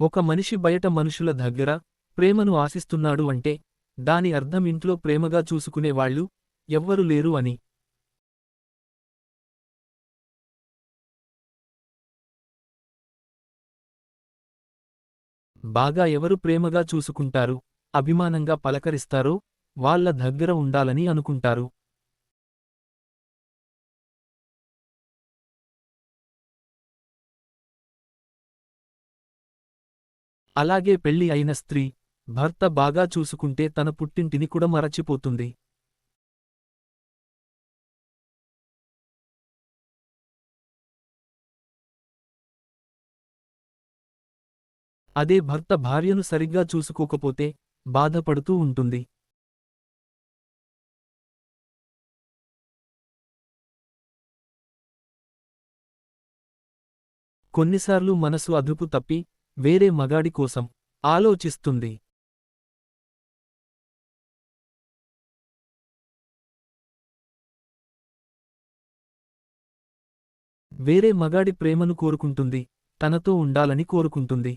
ఒక మనిషి బయట మనుషుల దగ్గర ప్రేమను ఆశిస్తున్నాడు అంటే దాని అర్థం ఇంట్లో ప్రేమగా చూసుకునేవాళ్ళు ఎవ్వరు లేరు అని. బాగా ఎవరు ప్రేమగా చూసుకుంటారు అభిమానంగా పలకరిస్తారో వాళ్ళ దగ్గర ఉండాలని అనుకుంటారు. అలాగే పెళ్ళి అయిన స్త్రీ భర్త బాగా చూసుకుంటే తన పుట్టింటిని కూడా మరచిపోతుంది. అదే భర్త భార్యను సరిగ్గా చూసుకోకపోతే బాధపడుతూ ఉంటుంది. కొన్నిసార్లు మనసు అదుపు తప్పి వేరే మగాడి కోసం ఆలోచిస్తుంది. వేరే మగాడి ప్రేమను కోరుకుంటుంది తనతో ఉండాలని కోరుకుంటుంది.